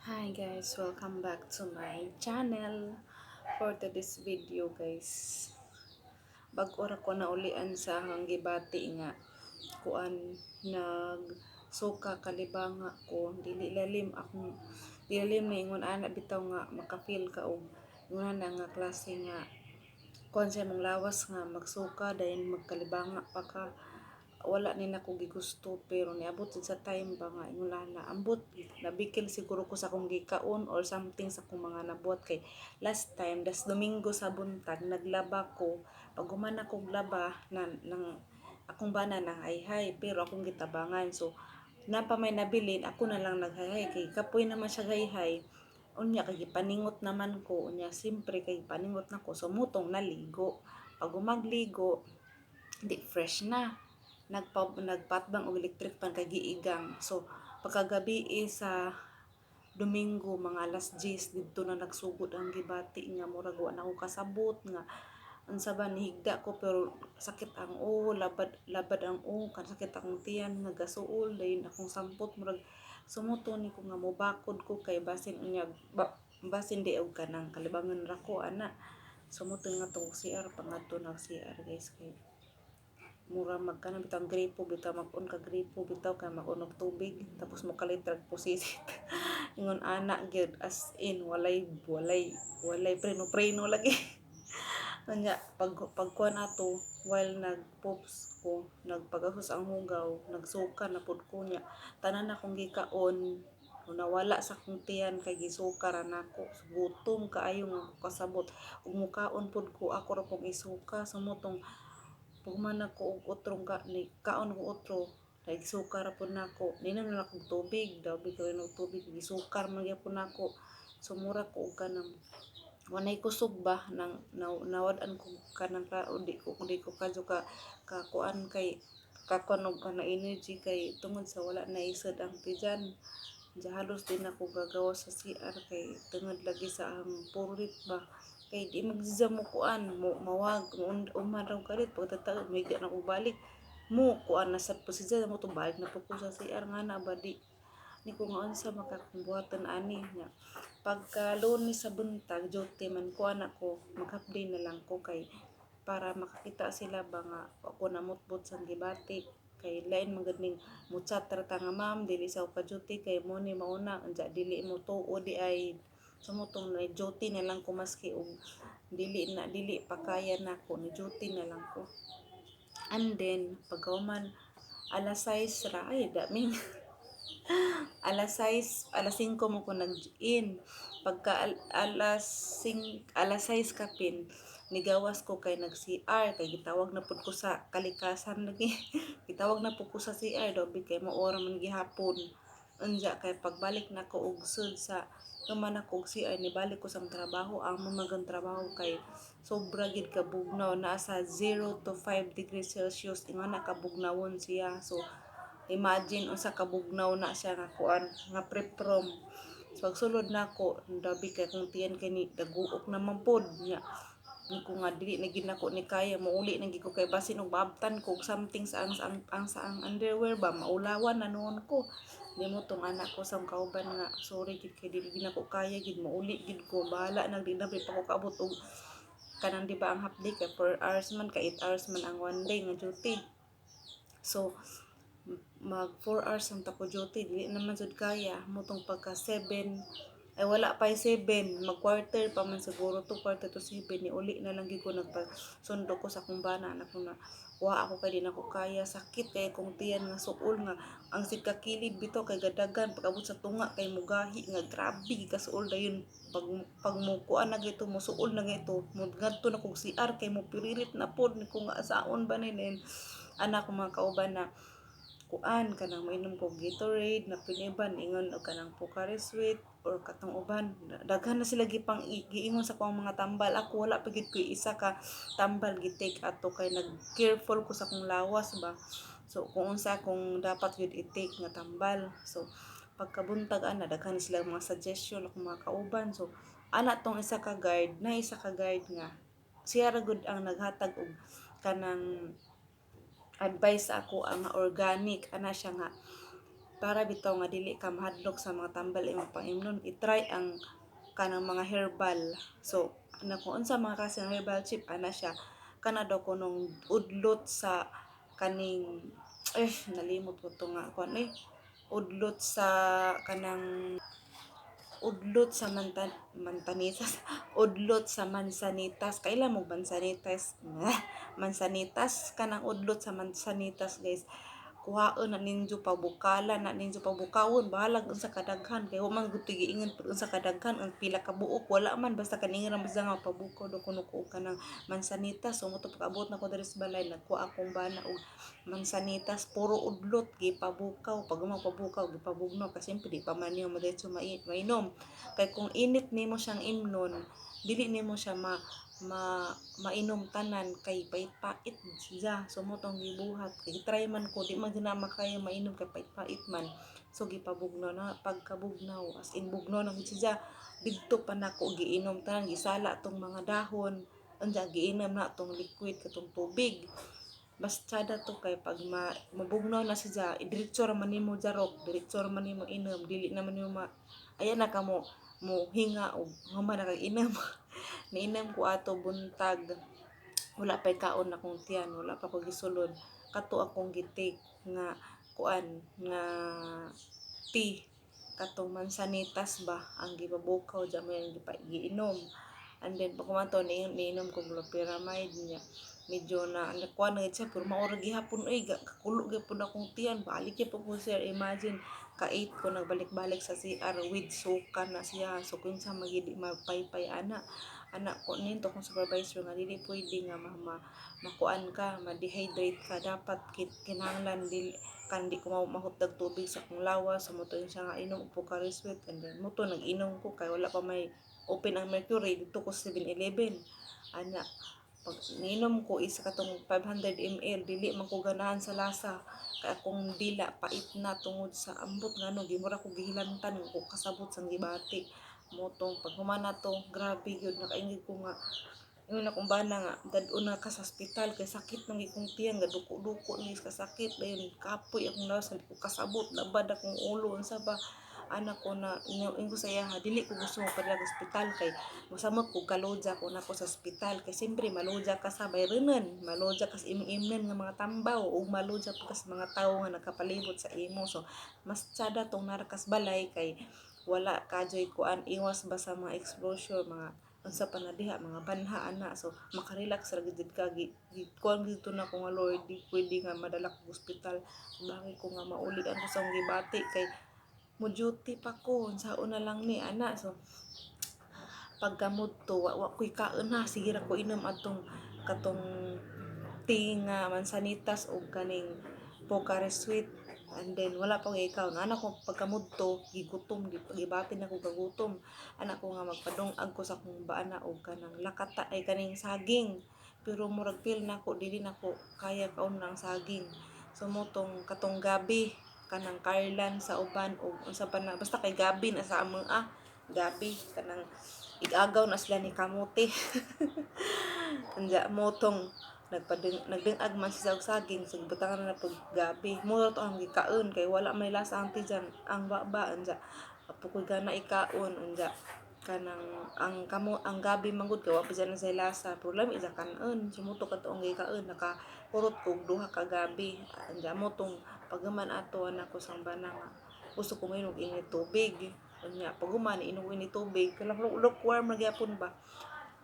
Hi guys, welcome back to my channel for today's video guys. Bag-ora ko na ulian sa hang gibati nga kuan nag suka kalibanga ko dili lalim akong dilalim na ingon ana bitaw nga makafeel ka og ingon na nga klase nga kuan sa mong lawas nga magsuka dayon magkalibanga pa ka wala ni nako gigusto pero niabot sa time ba nga ingon na ambot nabikil siguro ko sa akong gikaon or something sa akong mga nabuhat kay last time das domingo sa buntag naglaba ko. Pag human ako laba na nang akong bana nang hayhay pero akong gitabangan. So napa may nabilin ako na lang naghayhay kay kapoy naman siya hayhay unya kay paningot naman ko. Unya simpre kay paningot na ko. So mutong naligo. Pag umagligo di fresh na nagpa, nagpatbang og electric pan kay giigang. So pagkagabi eh, sa Domingo mga alas 10 didto na nagsugod ang gibati nga murag wa na ako kasabot nga unsa ba nihigda ko pero sakit ang o labad labad ang o kan sakit akong tiyan nga gasuol dayon akong sampot murag sumuto ni ko nga mobakod ko kay basin unya ba, basin di og kanang kalibangan ra ko ana sumuto nga tong CR pangadto na CR guys kay mura magkana bitaw gripo bitaw mag-on ka gripo bitaw kay mag-on tubig tapos mo kalitrag pusisit ingon ana gyud as in walay walay walay preno preno lagi. Kanya, pag pagkuan ato while nagpops ko nagpagahos ang hugaw nagsuka na pud ko niya tanan akong gikaon nawala sa kong tiyan kay gisukar nako gutom kaayo nga kasabot. Ug mukaon pud ko ako ra kong isuka sumutong Pagman ako og utrong ka, ni kaon ko utro, kay sukar po nako. Ninom na akong tubig, daw bigay ng tubig, gisukar man gyapon nako. Sumura ko og kanang wanay kusog ba nang nawad-an ko kanang ka di ko di ko kadyo ka kakuan kay kakuan og kana energy kay tungod sa wala na isad ang tijan. Halos din ako gagawa sa CR kay tungod lagi sa ang purit ba kay di magsiza mo kuan mo mawag uman raw kalit pagtataod may na ko balik. Mo kuan na sa posiza mo to balik na po ko sa CR nga na ba di ni ko nga unsa makakumbuhatan ani nya pagka lunes sa buntag jote man kuan ako maghapday na lang ko kay para makakita sila ba nga ako namutbot sa gibati. Kay lain maganing muchat ta nga ma'am dili sa pa duty kay mo ni mauna anja dili mo tuo di ay sumutong na duty na lang ko maski og dili na dili pa kaya nako ni duty na lang ko. And then pagkauman alas 6 ra ay daming alas 6 alas 5 mo ko nag-in. Pagka al, alas 5 alas 6 kapin nigawas ko kay nag CR kay gitawag na pud ko sa kalikasan lagi. Gitawag na pud ko sa CR do kay mo ora man gihapon. Unja kay pagbalik na ko og sud sa Kaman ako si ay nibalik ko sa trabaho ang mamagang trabaho kay sobra gid ka bugnaw na sa 0 to 5 degrees Celsius ingon na kabugnawon siya. So imagine unsa kabugnaw na siya nga kuan nga preprom. So pagsulod na ako dabi kay kung tiyan kay ni daguok naman pod nya ko nga dili na gid nako ni kaya mauli na gid kay basin og babtan ko something sa ang, ang, ang sa ang underwear ba maulawan na noon ko. Di mo tong anak ko sa kauban nga sorry gid kay dili gid ko kaya gid mauli gid ko bahala na pa ko kaabot og kanang di ba ang half day kay 4 hours man ka 8 hours man ang one day nga duty. So mag 4 hours ang tako duty dili naman jud kaya. Mo tong pagka 7 ay wala pa 7 mag quarter pa man siguro to quarter to 7 ni uli na lang gid ko nagpasundo ko sa akong bana anak ko na. Wa ako kay di na ko kaya. Sakit kay kung tiyan nga suol nga. Ang sikakilid bitaw kay gadagan pagabot sa tunga kay mugahi nga grabe kasuol dayon pag pag mo kuan na gito mo suol na gito mo ngadto na kog CR kay mo pirilit na pod ni ko nga saon ba ni anak mga kauban na kuan kanang mainom ko Gatorade na piniban ingon og kanang Pocari Sweet or katong uban. Daghan na sila gipang giingon sa kuang mga tambal. Ako wala pa gid ko isa ka tambal gi-take ato kay nag careful ko sa kong lawas ba. So kung unsa kung dapat gid i-take nga tambal. So pagkabuntag ana daghan sila mga suggestion ako mga kauban. So ana tong isa ka guide na isa ka guide nga. Siya ra gud ang naghatag og kanang advice ako ang organic ana siya nga para bitaw nga dili ka mahadlok sa mga tambal imong pangimnon i-try ang kanang mga herbal. So na kung unsa mga ng herbal chip ana siya. Kana daw kunong udlot sa kaning eh nalimot ko to nga kuan eh udlot sa kanang udlot sa mantan mantanitas. Udlot sa mansanitas. Kailan mo mansanitas? Mansanitas kanang udlot sa mansanitas guys kuhaon na ninyo pabukalan na ninyo pabukawon bahalag unsa kadaghan. Kay human gud giingon pud unsa kadaghan ang pila ka buok wala man basta kaningan ra basta nga pabukaw do kuno ko kanang mansanitas so mo pag-abot na ko diri sa balay nagkuha akong bana og mansanitas puro udlot gipabukaw. Pag pabukaw gipabugno kasi di pa man niyo madiretso mai- mainom. Kay kung init nimo siyang imnon dili nimo siya ma ma mainom tanan kay pait-pait siya. So mo tong gibuhat. Kay try man ko di man gina makaya mainom kay pait-pait man. So gipabugno na pagkabugnaw. As in bugno na gid siya. Didto pa nako giinom tanan. Gisala tong mga dahon. Unsa giinom na tong liquid katong tubig. Basta to kay pag ma, mabugnaw na siya diretso ra man nimo jarok diretso ra man nimo inom. Dili na man nimo ma ayan na kamo mo hinga og human na kag inom Niinam ko ato buntag. Wala pa'y kaon na kong tiyan. Wala pa ko gisulod. Kato akong gitik nga kuan nga tea katong mansanitas ba ang gibabukaw dyan mo yung giinom and then pag kumanto ni niinom ko gluperamide niya medyo na nakuha na siya pero maura gihapon ay kakulo gyapon akong tiyan balik gyapon ko sir. Imagine ka 8 ko nagbalik-balik sa CR with suka na siya. So kung sa magidi mapaypay ana anak ko ninto kung supervisor nga dili pwede nga ma, ma makuan ka ma-dehydrate ka. Dapat kin- kinahanglan dili kan di ko ma- mahutag tubig sa kong lawas sa moto siya nga inom po ka sweet and then moto nag-inom ko kay wala pa may open ang mercury dito ko 7-Eleven ana pag ninom ko isa katong 500 ml dili man ko ganahan sa lasa. Kay akong dila pait na tungod sa ambot ngano gimura ko gihilantan ko kasabot sang gibati. Motong pag humana to grabe gyud nakaingid ko nga yun akong bana nga dadon na ka sa ospital kay sakit nang ikong tiyan gaduko-duko ni ka sakit. Dayon kapoy akong lawas ko kasabot labad akong ulo unsa ba anak ko na ingo sa iya dili ko gusto mo padala sa ospital kay masamot ko kalodya ko na ko sa ospital kay siyempre malodya ka sa bayranan malodya ka sa imong-imnan nga mga tambaw o malodya pa ka sa mga tawo nga nakapalibot sa imo. So mas tsada tong narakas balay kay wala kajoy kuan iwas ba sa mga exposure mga unsa pa na diha mga banha ana. So makarelax ra gid ka gi gi- kuan gid na ko nga Lord di pwede nga madala ko ospital. Bagay ko nga maulian ko sa gibati kay mo duty pa ko sa una lang ni ana. So pagkamot to wa, wa ko'y kaon na. Sige ra ko inom atong katong tea nga mansanitas o kaning Pocari sweet. And then wala pa ikaw. Na anak ko pagkamudto gigutom gi- gibatin ako kagutom anak ko nga magpadungag ko sa kong baana og kanang lakata ay kaning saging. Pero murag feel nako dili nako kaya kaon ng saging. So mo tong katong gabi kanang karlan sa uban o unsa pa na basta kay gabi na sa among ah gabi kanang igagaw na sila ni kamote. Anja mo tong nagpading nagdingag man og saging sig butangan na pag gabi. To ang gikaon kay wala may lasa ang tijan ang baba anja. Apo ko gana ikaon anja kanang ang kamo ang gabi manggod kay wa pa na sa lasa. Pero lami sa kanon sumuto ka to ang gikaon naka kurot ko og duha ka gabi. Anja mo tong pagaman ato anak ko sang bana nga gusto ko mainog init tubig. Anya paguman inog init tubig. Kailang lukewarm na gyapon ba?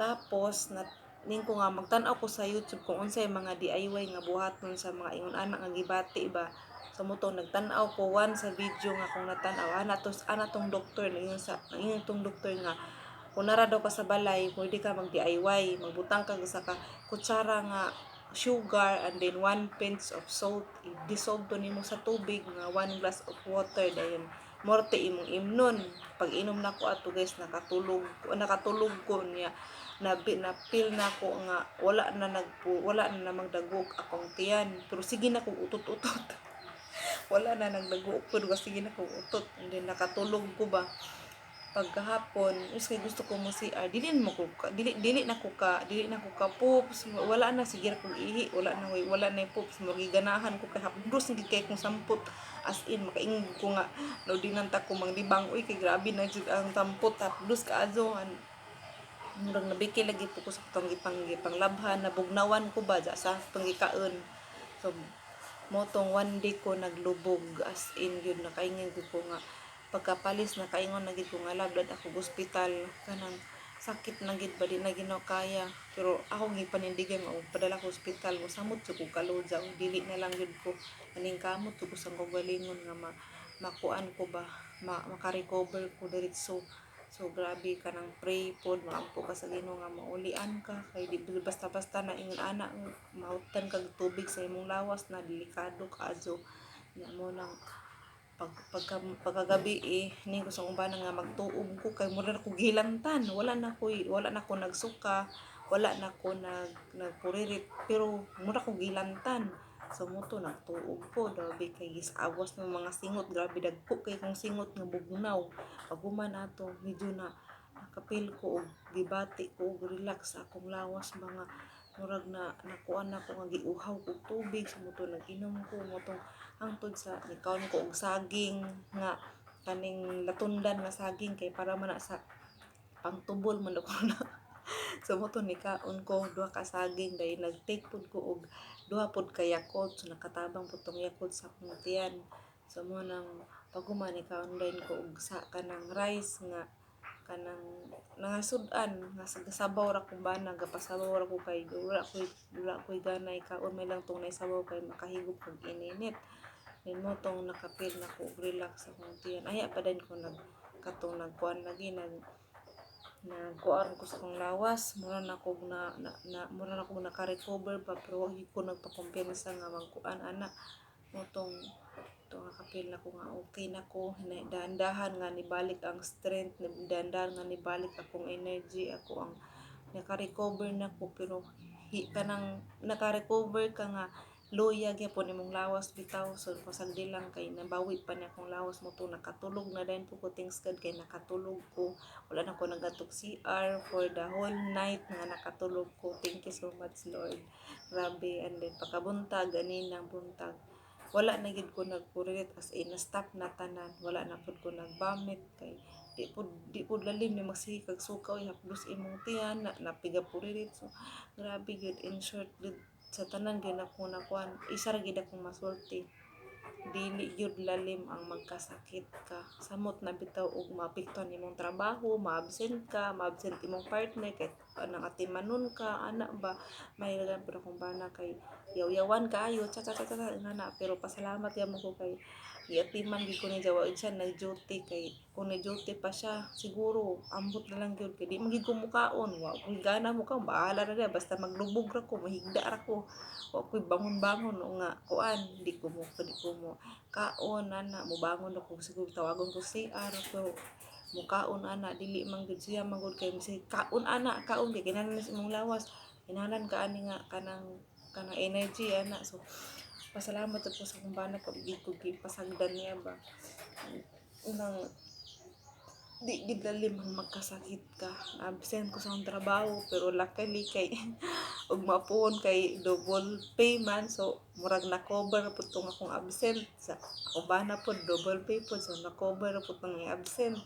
Tapos na ning ko nga magtan-aw ko sa YouTube kung unsay mga DIY nga buhaton sa mga ingon anak nga gibati ba so mo tong nagtan-aw ko one sa video nga kung natan-aw. Ana to ana tong doktor ingon sa ingon tong doktor nga kung nara daw ka sa balay pwede ka mag DIY magbutang ka sa ka kutsara nga sugar and then one pinch of salt i-dissolve to nimo sa tubig nga one glass of water dayon. Morte imong imnon. Pag inom na ko ato guys nakatulog nakatulog ko niya. Na na feel na ko nga wala na nagpo wala na namang dagok akong tiyan. Pero sige na kog utot-utot wala na nagdagok pero sige na kog utot. And then nakatulog ko ba? Pagkahapon is kay gusto ko mo CR dili mo ko dili dili na ko ka dili na ko ka poops wala na sige kong ihi. Wala na way wala na poops magiganahan ko kay hapdos hindi kay kong sampot. As in makaingog ko nga. No dinanta ko manglibang uy kay grabe na jud ang tampot hapdos ka azohan murag nabiki lagi po ko sa tong gipang gipang labhan. Nabugnawan ko ba? Sa pangikaon so motong one day ko naglubog as in yun nakaingin ko nga. Pagkapalis nakaingon na gid ko nga labdad ako sa ospital kanang sakit na gid ba di na ginaw kaya. Pero ako gi panindigan mo padala ko sa ospital mo samot ko kalodja ug dili na lang gid ko. Aning kamot ko sa kagalingon nga ma makuan ko ba ma, maka-recover ko diretso So grabe ka nang pray pod, maampo ka sa Ginoo nga maulian ka. Kay di basta-basta na ingon ana mautan kag tubig sa imong lawas na delikado ka adyo. Nya mo nang pag pagka, pagkagabi eh ni ko sa umbana nga magtuog ko kay mura na ko gilantan. Wala na ko wala na ko nagsuka wala na ko nag nagpuririt pero mura ko gilantan so muto nagtuog ko dabi kay gis awas ng mga singot. Grabe dagko kay kong singot nga bugnaw. Paguman ato medyo na nakapil ko og gibati ko og relax akong lawas. Mga murag na nakuan na ko nga giuhaw ko tubig. Sa muto nag-inom ko. Motong hangtod sa nikaon ko og saging nga kaning latundan nga saging kay para man na sa pangtubol man ako na so mo to ni kaon ko duha ka saging dahil nag-take pud ko og duha pud ka yakot so nakatabang pud tong yakot sa akong so mo nang paguman ni kaon din ko og sa kanang rice nga kanang nangasudan nga sa sabaw ra kong bana gapasabaw ra ko kay wala ko wala ko ganay kaon may lang tong naisabaw kay makahigop kag ininit. Then mo tong nakapil na ko relax sa akong tiyan. Aya pa din ko nag katong nagkuan lagi nag nagkuan ko sa akong lawas mura na ko na, na, na mura na ko naka-recover pa pero wag ko nagpakumpiyansa nga magkuan ana mo tong to nakapil na ko nga okay na ko dahan-dahan nga nibalik ang strength dahan-dahan nga nibalik akong energy ako ang naka-recover na ko pero hi, kanang naka-recover ka nga loya gyapon imong lawas bitaw. So pasagdi lang kay nabawi pa ni akong lawas mo to nakatulog na din po ko. Thanks God kay nakatulog ko. Wala na ko nagatok CR for the whole night nga nakatulog ko. Thank you so much Lord. Grabe and then pagkabuntag ganinang buntag wala na gid ko nagpurit as in na stop na tanan. Wala na pud ko nagbamit kay di pud di pud lalim ni magsige kag sukaw. Ihapdos imong tiyan na napiga puririt so grabe gid in short gid sa tanan gyud ako nakuan isa ra gid akong masulti. Dili gyud lalim ang magkasakit ka. Samot na bitaw og maapektuhan imong trabaho ma-absent ka ma-absent imong partner kay nang atimanon ka ana ba? May lagan pud akong bana kay yaw-yawan kaayo cha cha cha cha cha, ana pero pasalamat gyud ko kay giatiman gid ko ni Jawa siya nag-duty kay kung nag-duty pa siya siguro ambot na lang gyud kay di magig ko mukaon wa kung gana mo ka bahala na niya. Basta maglubog ra ko mahigda ra ko. Wa ko'y bangon-bangon nga kuan di ko mo di ko mo kaon ana. Mo bangon ako siguro tawagon ko si CR pero mukaon ana dili man gud siya magud kay si kaon ana kaon kay kinahanglan sa imong lawas. Kinahanglan ka ani nga kanang kanang energy ana so pasalamat ko sa akong bana ko gipasagdan niya ba? Nang di gid lalim magkasakit ka. Absent ko sa trabaho pero luckily kay ug mapuon kay double pay man. So murag na cover pud tong akong absent. Sa akong bana pud double pay pud so na cover pud tong absent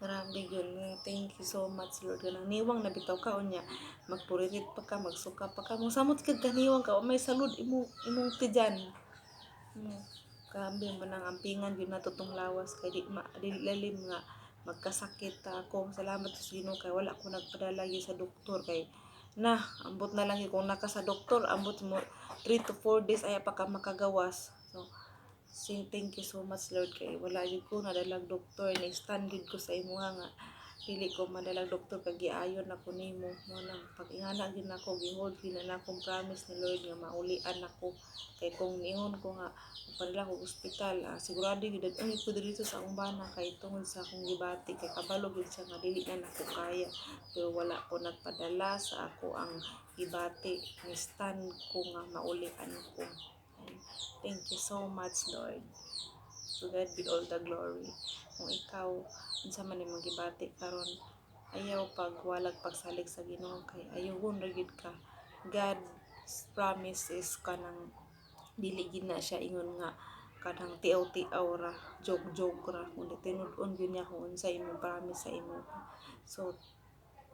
Grabe yun. Thank you so much, Lord. Ganang niwang na bitaw ka unya. Magpuririt pa ka, magsuka pa ka. Musamot ka ganiwang ka. O may salud imo imong tijan. Hmm. Grabe mo nang ampingan yun na tutong lawas kay di, ma, nga magkasakit ako. Salamat sa Ginoo kay wala ko nagpadala sa doktor kay na ambot na lang yun. kung naka sa doktor ambot mo 3 to 4 days ay pa ka makagawas. Say thank you so much Lord kay wala gyud ko nadalag doktor ni stand ko sa imo nga dili ko madalag doktor kag giayon ako nimo mo nang pag-ingana gyud nako gihold gyud na akong promise ni Lord nga maulian ako. Kay kung niingon ko nga padala ko ospital ah, sigurado gyud ang ko dito sa akong bana kay tungod sa akong gibati kay kabalo gyud siya nga dili na nako kaya. Pero wala ko nagpadala sa ako ang gibati ni stand ko nga maulian ko Thank you so much, Lord. To God be all the glory. Kung ikaw, unsa man imong gibati karon ayaw pag walag pagsalig sa Ginoo kay ayawon ra ka. God's promise is kanang dili na siya ingon nga kanang tiaw-tiaw ra, joke-joke ra, kundi tinud-on yun niya kung unsa imong promise sa imo. So,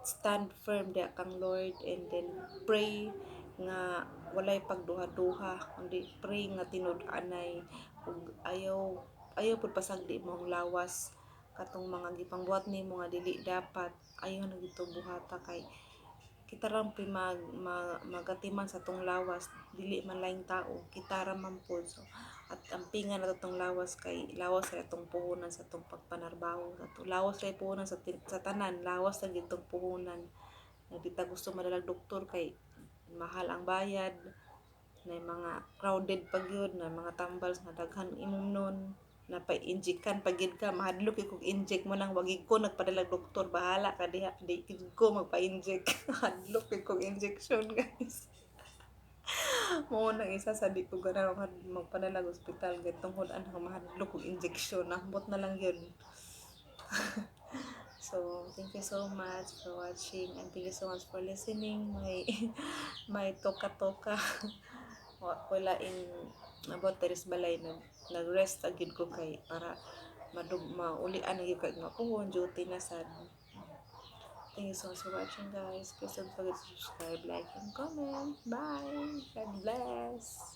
stand firm dia kang Lord and then pray nga walay pagduha-duha kundi pray nga tinud-anay ug ayaw ayaw pud pasagdi mong lawas. Katong mga gipangbuhat nimo nga dili dapat ayaw na gito buhata kay kita ra pi mag, mag magatiman sa tong lawas. Dili man laing tao kita ra man pod so at ang pinga na tong lawas kay lawas ra tong puhunan sa tong pagpanarbaho. Sa to lawas ra puhunan sa, sa tanan lawas ra gid tong puhunan. Nga di ta gusto madalag doktor kay mahal ang bayad na mga crowded pag yun na mga tambals nga daghan imong nun na pa injikan pagid ka. Mahadlok kog inject mo nang wagig ko nagpadalag doktor bahala ka diha di ko magpa-inject hadlok kog injection guys. Mo nang isa sa di ko gana mag- magpadalag ospital gid tungod ang mahadlok kog injection nahbot na lang yun So, thank you so much for watching and thank you so much for listening. May may toka-toka. Wa- Wala in about teres balay nag nag-rest agid ko kay para madug maulian gyud kay nga puhon duty na sad. Thank you so much for watching guys. Please don't forget to subscribe, like, and comment. Bye. God bless.